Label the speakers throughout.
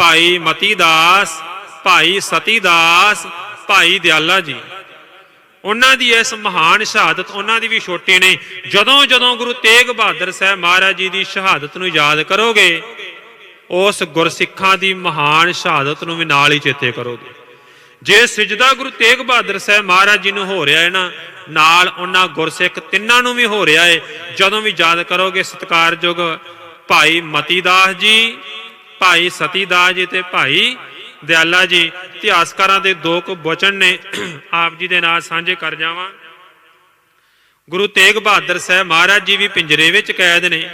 Speaker 1: ਭਾਈ ਮਤੀ ਦਾਸ ਭਾਈ ਸਤੀ ਦਾਸ ਭਾਈ ਦਿਆਲਾ ਜੀ। ਉਹਨਾਂ ਦੀ ਇਸ ਮਹਾਨ ਸ਼ਹਾਦਤ ਉਹਨਾਂ ਦੀ ਵੀ ਛੋਟੀ ਨਹੀਂ। ਜਦੋਂ ਜਦੋਂ ਗੁਰੂ ਤੇਗ ਬਹਾਦਰ ਸਾਹਿਬ ਮਹਾਰਾਜ ਜੀ ਦੀ ਸ਼ਹਾਦਤ ਨੂੰ ਯਾਦ ਕਰੋਗੇ, ਉਸ ਗੁਰਸਿੱਖਾਂ ਦੀ ਮਹਾਨ ਸ਼ਹਾਦਤ ਨੂੰ ਵੀ ਨਾਲ ਹੀ ਚੇਤੇ ਕਰੋਗੇ। ਜੇ ਸਜਦਾ ਗੁਰੂ ਤੇਗ ਬਹਾਦਰ ਸਾਹਿਬ ਮਹਾਰਾਜ ਜੀ ਨੂੰ ਹੋ ਰਿਹਾ ਹੈ ਨਾ, ਨਾਲ ਉਹਨਾਂ ਗੁਰਸਿੱਖ ਤਿੰਨਾਂ ਨੂੰ ਵੀ ਹੋ ਰਿਹਾ ਹੈ। ਜਦੋਂ ਵੀ ਯਾਦ ਕਰੋਗੇ ਸਤਿਕਾਰਯੋਗ ਭਾਈ ਮਤੀ ਦਾਸ ਜੀ ਭਾਈ ਸਤੀ ਦਾਸ ਜੀ ਤੇ ਭਾਈ ਦਿਆਲਾ ਜੀ, ਇਤਿਹਾਸਕਾਰਾਂ ਦੇ ਦੋ ਕੁ ਬਚਨ ਨੇ, ਆਪ ਜੀ ਦੇ ਨਾਲ ਸਾਂਝੇ ਕਰ ਜਾਵਾਂ। ਗੁਰੂ ਤੇਗ ਬਹਾਦਰ ਸਾਹਿਬ ਮਹਾਰਾਜ ਜੀ ਵੀ ਪਿੰਜਰੇ ਵਿੱਚ ਕੈਦ ਨੇ।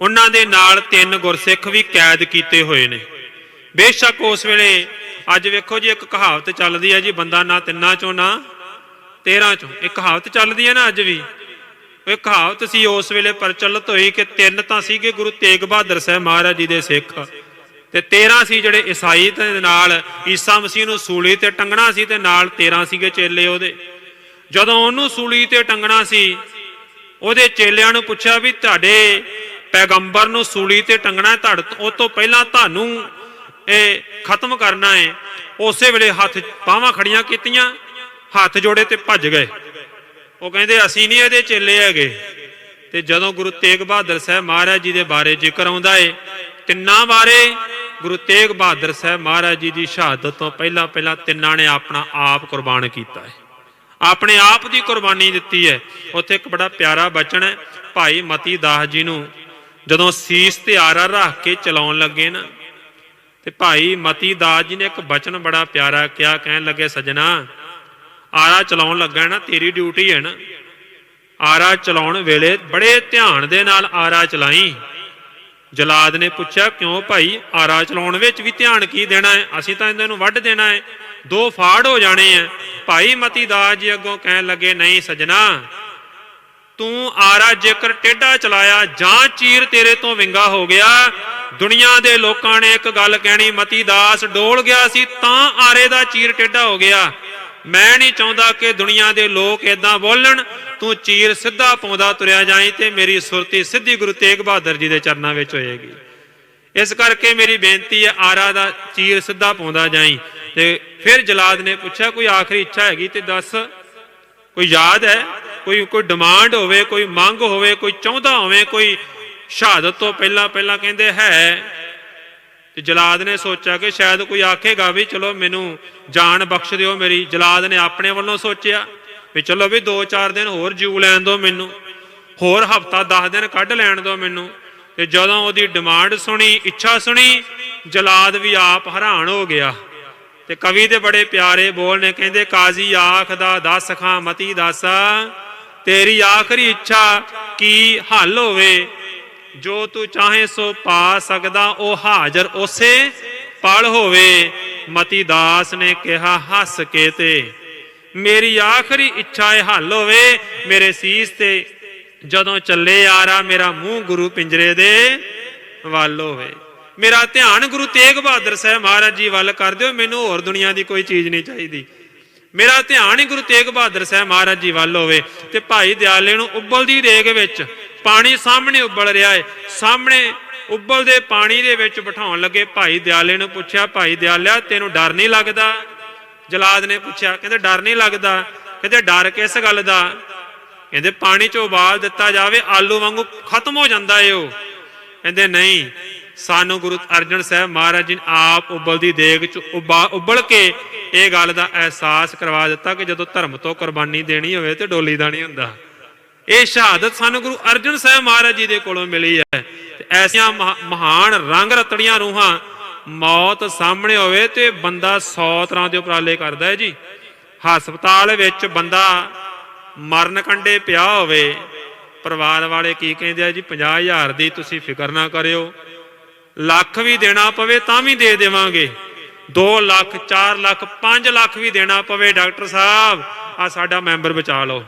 Speaker 1: ਉਹਨਾਂ ਦੇ ਨਾਲ ਤਿੰਨ ਗੁਰਸਿੱਖ ਵੀ ਕੈਦ ਕੀਤੇ ਹੋਏ ਨੇ। ਬੇਸ਼ੱਕ ਉਸ ਵੇਲੇ, ਅੱਜ ਵੇਖੋ ਜੀ ਇੱਕ ਕਹਾਵਤ ਚੱਲਦੀ ਹੈ ਜੀ, ਬੰਦਾ ਨਾ ਤਿੰਨਾਂ ਚੋਂ ਨਾ 13 ਚੋਂ। ਇੱਕ ਕਹਾਵਤ ਚੱਲਦੀ ਹੈ ਨਾ ਅੱਜ ਵੀ। ਇਹ ਕਹਾਵਤ ਸੀ ਉਸ ਵੇਲੇ ਪ੍ਰਚਲਿਤ ਹੋਈ ਕਿ ਤਿੰਨ ਤਾਂ ਸੀਗੇ ਗੁਰੂ ਤੇਗ ਬਹਾਦਰ ਸਾਹਿਬ ਮਹਾਰਾਜ ਜੀ ਦੇ ਸਿੱਖ। ਤੇ 13 ਸੀ ਜਿਹੜੇ ਈਸਾਈ ਦੇ ਨਾਲ ਈਸਾ ਮਸੀਹ ਨੂੰ ਸੂਲੀ ਤੇ ਟੰਗਣਾ ਸੀ ਤੇ ਨਾਲ 13 ਸੀਗੇ ਚੇਲੇ ਉਹਦੇ। ਜਦੋਂ ਉਹਨੂੰ ਸੂਲੀ ਤੇ ਟੰਗਣਾ ਸੀ, ਉਹਦੇ ਚੇਲਿਆਂ ਨੂੰ ਪੁੱਛਿਆ ਵੀ ਤੁਹਾਡੇ ਪੈਗੰਬਰ ਨੂੰ ਸੂਲੀ ਤੇ ਟੰਗਣਾ ਤੁਹਾਡੇ ਉਹ ਤੋਂ ਪਹਿਲਾਂ ਤੁਹਾਨੂੰ ਇਹ ਖਤਮ ਕਰਨਾ ਹੈ। ਉਸੇ ਵੇਲੇ ਹੱਥ ਬਾਹਾਂ ਖੜੀਆਂ ਕੀਤੀਆਂ, ਹੱਥ ਜੋੜੇ ਤੇ ਭੱਜ ਗਏ। ਉਹ ਕਹਿੰਦੇ, ਅਸੀਂ ਨਹੀਂ ਇਹਦੇ ਚੇਲੇ ਹੈਗੇ। ਤੇ ਜਦੋਂ ਗੁਰੂ ਤੇਗ ਬਹਾਦਰ ਸਾਹਿਬ ਮਹਾਰਾਜ ਜੀ ਦੇ ਬਾਰੇ ਜ਼ਿਕਰ ਆਉਂਦਾ ਏ, ਤਿੰਨਾਂ ਬਾਰੇ ਗੁਰੂ ਤੇਗ ਬਹਾਦਰ ਸਾਹਿਬ ਮਹਾਰਾਜ ਜੀ ਦੀ ਸ਼ਹਾਦਤ ਤੋਂ ਪਹਿਲਾਂ ਪਹਿਲਾਂ ਤਿੰਨਾਂ ਨੇ ਆਪਣਾ ਆਪ ਕੁਰਬਾਨ ਕੀਤਾ ਹੈ ਆਪਣੇ ਆਪ ਦੀ ਕੁਰਬਾਨੀ ਦਿੱਤੀ ਹੈ ਉੱਥੇ ਇੱਕ ਬੜਾ ਪਿਆਰਾ ਬਚਨ ਹੈ ਭਾਈ ਮਤੀ ਦਾਸ ਜੀ ਨੂੰ, ਜਦੋਂ ਸੀਸ ਤੇ ਆਰਾ ਰੱਖ ਕੇ ਚਲਾਉਣ ਲੱਗੇ ਨਾ, ਤੇ ਭਾਈ ਮਤੀ ਦਾਸ ਜੀ ਨੇ ਇੱਕ ਬਚਨ ਬੜਾ ਪਿਆਰਾ ਕਿਹਾ, ਕਹਿਣ ਲੱਗੇ, ਸਜਣਾ ਆਰਾ ਚਲਾਉਣ ਲੱਗਾ ਨਾ, ਤੇਰੀ ਡਿਊਟੀ ਹੈ ਨਾ। ਆਰਾ ਚਲਾਉਣ ਵੇਲੇ ਬੜੇ ਧਿਆਨ ਦੇ ਨਾਲ ਆਰਾ ਚਲਾਈ। ਜਲਾਦ ਨੇ ਪੁੱਛਿਆ, ਕਿਉਂ ਭਾਈ, ਆਰਾ ਚਲਾਉਣ ਵਿੱਚ ਵੀ ਧਿਆਨ ਕੀ ਦੇਣਾ ਹੈ? ਅਸੀਂ ਤਾਂ ਇਹਨਾਂ ਨੂੰ ਵੱਢ ਦੇਣਾ ਹੈ। ਦੋ ਫਾੜ ਹੋ ਜਾਣੇ ਆ ਭਾਈ ਮਤੀ ਦਾਸ ਜੀ ਅੱਗੋਂ ਕਹਿਣ ਲੱਗੇ, ਨਹੀਂ ਸਜਣਾ, ਤੂੰ ਆਰਾ ਜੇਕਰ ਟੇਢਾ ਚਲਾਇਆ, ਜਾਂ ਚੀਰ ਤੇਰੇ ਤੋਂ ਵਿੰਗਾ ਹੋ ਗਿਆ, ਦੁਨੀਆ ਦੇ ਲੋਕਾਂ ਨੇ ਇੱਕ ਗੱਲ ਕਹਿਣੀ ਮਤੀ ਦਾਸ ਡੋਲ ਗਿਆ ਸੀ, ਤਾਂ ਆਰੇ ਦਾ ਚੀਰ ਟੇਢਾ ਹੋ ਗਿਆ। ਮੈਂ ਨਹੀਂ ਚਾਹੁੰਦਾ ਕਿ ਦੁਨੀਆ ਦੇ ਲੋਕ ਇਦਾਂ ਬੋਲਣ। ਤੂੰ ਚੀਰ ਸਿੱਧਾ ਪਾਉਂਦਾ ਤੁਰਿਆ ਜਾਈ ਤੇ ਮੇਰੀ ਸੁਰਤੀ ਸਿੱਧੀ ਗੁਰੂ ਤੇਗ ਬਹਾਦਰ ਜੀ ਦੇ ਚਰਨਾਂ ਵਿੱਚ ਹੋਏਗੀ। ਇਸ ਕਰਕੇ ਮੇਰੀ ਬੇਨਤੀ ਹੈ, ਆਰਾ ਦਾ ਚੀਰ ਸਿੱਧਾ ਪਾਉਂਦਾ ਜਾਈ। ਤੇ ਫਿਰ ਜਲਾਦ ਨੇ ਪੁੱਛਿਆ, ਕੋਈ ਆਖਰੀ ਇੱਛਾ ਹੈਗੀ ਤੇ ਦੱਸ। ਕੋਈ ਯਾਦ ਹੈ? ਕੋਈ ਕੋਈ ਡਿਮਾਂਡ ਹੋਵੇ, ਕੋਈ ਮੰਗ ਹੋਵੇ, ਕੋਈ ਚਾਹੁੰਦਾ ਹੋਵੇ, ਕੋਈ ਸ਼ਹਾਦਤ ਤੋਂ ਪਹਿਲਾਂ ਪਹਿਲਾਂ ਕਹਿੰਦੇ ਹੈ। ਤੇ ਜਲਾਦ ਨੇ ਸੋਚਿਆ ਕਿ ਸ਼ਾਇਦ ਕੋਈ ਆਖੇਗਾ ਵੀ ਚਲੋ ਮੈਨੂੰ ਜਾਨ ਬਖਸ਼ ਦਿਓ, ਮੇਰੀ ਜਲਾਦ ਨੇ ਆਪਣੇ ਵੱਲੋਂ ਸੋਚਿਆ ਵੀ ਚਲੋ ਵੀ 2-4 ਦਿਨ ਹੋਰ ਜੀਉ ਲੈਣ ਦਿਓ ਮੈਨੂੰ, ਹੋਰ ਹਫਤਾ 10 ਦਿਨ ਕੱਢ ਲੈਣ ਦਿਓ ਮੈਨੂੰ। ਤੇ ਜਦੋਂ ਉਹਦੀ ਡਿਮਾਂਡ ਸੁਣੀ, ਇੱਛਾ ਸੁਣੀ, ਜਲਾਦ ਵੀ ਆਪ ਹੈਰਾਨ ਹੋ ਗਿਆ। ਤੇ ਕਵੀ ਦੇ ਬੜੇ ਪਿਆਰੇ ਬੋਲ ਨੇ, ਕਹਿੰਦੇ, ਕਾਜ਼ੀ ਆਖਦਾ ਦਸ ਖਾਂ, ਮਤੀ ਦਾਸਾ, ਤੇਰੀ ਆਖਰੀ ਇੱਛਾ ਕੀ ਹੱਲ ਹੋਵੇ? ਜੋ ਤੂੰ ਚਾਹੇ ਸੋ ਪਾ ਸਕਦਾ, ਉਹ ਹਾਜ਼ਰ ਉਸੇ ਪਲ ਹੋਵੇ। ਮਤੀ ਦਾਸ ਨੇ ਕਿਹਾ, ਹੱਸ ਕੇ ਤੇ। ਮੇਰੀ ਆਖਰੀ ਇੱਛਾ ਇਹ ਹੱਲ ਹੋਵੇ। ਮੇਰੇ ਸੀਸ ਤੇ ਜਦੋਂ ਚੱਲੇ ਆਰਾ, ਮੇਰਾ ਮੂੰਹ ਗੁਰੂ ਪਿੰਜਰੇ ਦੇ ਵੱਲ ਹੋਵੇ। ਮੇਰਾ ਧਿਆਨ ਗੁਰੂ ਤੇਗ ਬਹਾਦਰ ਸਾਹਿਬ ਮਹਾਰਾਜ ਜੀ ਵੱਲ ਕਰ ਦਿਓ, ਮੈਨੂੰ ਹੋਰ ਦੁਨੀਆ ਦੀ ਕੋਈ ਚੀਜ਼ ਨਹੀਂ ਚਾਹੀਦੀ। ਮੇਰਾ ਧਿਆਨ ਹੀ ਗੁਰੂ ਤੇਗ ਬਹਾਦਰ ਸਾਹਿਬ ਮਹਾਰਾਜ ਜੀ ਵੱਲ ਹੋਵੇ ਤੇ ਭਾਈ ਦਿਆਲੇ ਨੂੰ ਉਬਲਦੀ ਰੇਗ ਵਿੱਚ ਪਾਣੀ ਸਾਹਮਣੇ ਉਬਲ ਰਿਹਾ ਹੈ ਸਾਹਮਣੇ ਉਬਲਦੇ ਪਾਣੀ ਦੇ ਵਿੱਚ ਬਿਠਾਉਣ ਲੱਗੇ। ਭਾਈ ਦਿਆਲੇ ਨੂੰ ਪੁੱਛਿਆ, ਭਾਈ ਦਿਆਲਿਆ, ਤੈਨੂੰ ਡਰ ਨਹੀਂ ਲੱਗਦਾ? ਜਲਾਦ ਨੇ ਪੁੱਛਿਆ, ਕਹਿੰਦੇ ਡਰ ਨਹੀਂ ਲੱਗਦਾ। ਕਹਿੰਦੇ ਡਰ ਕਿਸ ਗੱਲ ਦਾ? ਕਹਿੰਦੇ ਪਾਣੀ 'ਚ ਉਬਾਲ ਦਿੱਤਾ ਜਾਵੇ, ਆਲੂ ਵਾਂਗੂ ਖਤਮ ਹੋ ਜਾਂਦਾ ਏ ਉਹ। ਕਹਿੰਦੇ ਨਹੀਂ, ਸਾਨੂੰ ਗੁਰੂ ਅਰਜਨ ਸਾਹਿਬ ਮਹਾਰਾਜ ਜੀ ਨੇ ਆਪ ਉਬਲਦੀ ਦੇਗ 'ਚ ਉਬਾ- ਉਬਲ ਕੇ ਇਹ ਗੱਲ ਦਾ ਅਹਿਸਾਸ ਕਰਵਾ ਦਿੱਤਾ ਕਿ ਜਦੋਂ ਧਰਮ ਤੋਂ ਕੁਰਬਾਨੀ ਦੇਣੀ ਹੋਵੇ ਤੇ ਡੋਲੀ ਦਾ ਨਹੀਂ ਹੁੰਦਾ। ਇਹ ਸ਼ਹਾਦਤ ਸਾਨੂੰ ਗੁਰੂ ਅਰਜਨ ਸਾਹਿਬ ਮਹਾਰਾਜ ਜੀ ਦੇ ਕੋਲੋਂ ਮਿਲੀ ਹੈ। ਤੇ ਐਸੀਆਂ ਮਹਾ- ਮਹਾਨ ਰੰਗ ਰਤੜੀਆਂ ਰੂਹਾਂ ਮੌਤ ਸਾਹਮਣੇ ਹੋਵੇ ਤੇ ਬੰਦਾ 100 ਤਰ੍ਹਾਂ ਦੇ ਉਪਰਾਲੇ ਕਰਦਾ ਹੈ ਜੀ। ਹਸਪਤਾਲ ਵਿੱਚ ਬੰਦਾ ਮਰਨ ਕੰਡੇ ਪਿਆ ਹੋਵੇ, ਪਰਿਵਾਰ ਵਾਲੇ ਕੀ ਕਹਿੰਦੇ ਆ ਜੀ 50000 ਦੀ ਤੁਸੀਂ ਫਿਕਰ ਨਾ ਕਰਿਓ। ਲੱਖ ਵੀ ਦੇਣਾ ਪਵੇ ਤਾਂ ਵੀ ਦੇ ਦੇਵਾਂਗੇ। 2 ਲੱਖ 4 ਲੱਖ 5 ਲੱਖ ਵੀ ਦੇਣਾ ਪਵੇ, ਡਾਕਟਰ ਸਾਹਿਬ ਆ ਸਾਡਾ ਮੈਂਬਰ ਬਚਾ ਲਓ।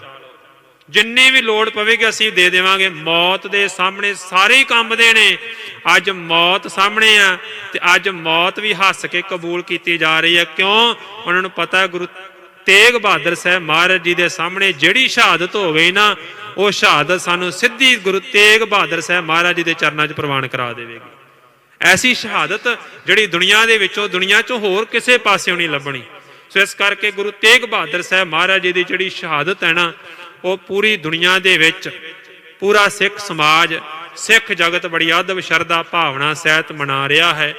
Speaker 1: ਜਿੰਨੀ ਵੀ ਲੋੜ ਪਵੇਗੀ ਅਸੀਂ ਦੇ ਦੇਵਾਂਗੇ। ਮੌਤ ਦੇ ਸਾਹਮਣੇ ਸਾਰੇ ਹੀ ਕੰਬਦੇ ਨੇ। ਅੱਜ ਮੌਤ ਸਾਹਮਣੇ ਆ ਤੇ ਅੱਜ ਮੌਤ ਵੀ ਹੱਸ ਕੇ ਕਬੂਲ ਕੀਤੀ ਜਾ ਰਹੀ ਹੈ ਕਿਉਂ? ਉਹਨਾਂ ਨੂੰ ਪਤਾ ਗੁਰੂ ਤੇਗ ਬਹਾਦਰ ਸਾਹਿਬ ਮਹਾਰਾਜ ਜੀ ਦੇ ਸਾਹਮਣੇ ਜਿਹੜੀ ਸ਼ਹਾਦਤ ਹੋ ਗਈ ਨਾ, ਉਹ ਸ਼ਹਾਦਤ ਸਾਨੂੰ ਸਿੱਧੀ ਗੁਰੂ ਤੇਗ ਬਹਾਦਰ ਸਾਹਿਬ ਮਹਾਰਾਜ ਜੀ ਦੇ ਚਰਨਾਂ 'ਚ ਪ੍ਰਵਾਨ ਕਰਾ ਦੇਵੇਗੀ। ਐਸੀ ਸ਼ਹਾਦਤ ਜਿਹੜੀ ਦੁਨੀਆ ਦੇ ਵਿੱਚੋਂ, ਦੁਨੀਆ 'ਚੋਂ ਹੋਰ ਕਿਸੇ ਪਾਸਿਓਂ ਨਹੀਂ ਲੱਭਣੀ। ਸੋ ਇਸ ਕਰਕੇ ਗੁਰੂ ਤੇਗ ਬਹਾਦਰ ਸਾਹਿਬ ਮਹਾਰਾਜ ਜੀ ਦੀ ਜਿਹੜੀ ਸ਼ਹਾਦਤ ਹੈ ਨਾ ਉਹ ਪੂਰੀ ਦੁਨੀਆ ਦੇ ਵਿੱਚ, ਪੂਰਾ ਸਿੱਖ ਸਮਾਜ, ਸਿੱਖ ਜਗਤ ਬੜੀ ਅਦਬ ਸ਼ਰਧਾ ਭਾਵਨਾ ਸਹਿਤ ਮਨਾ ਰਿਹਾ ਹੈ।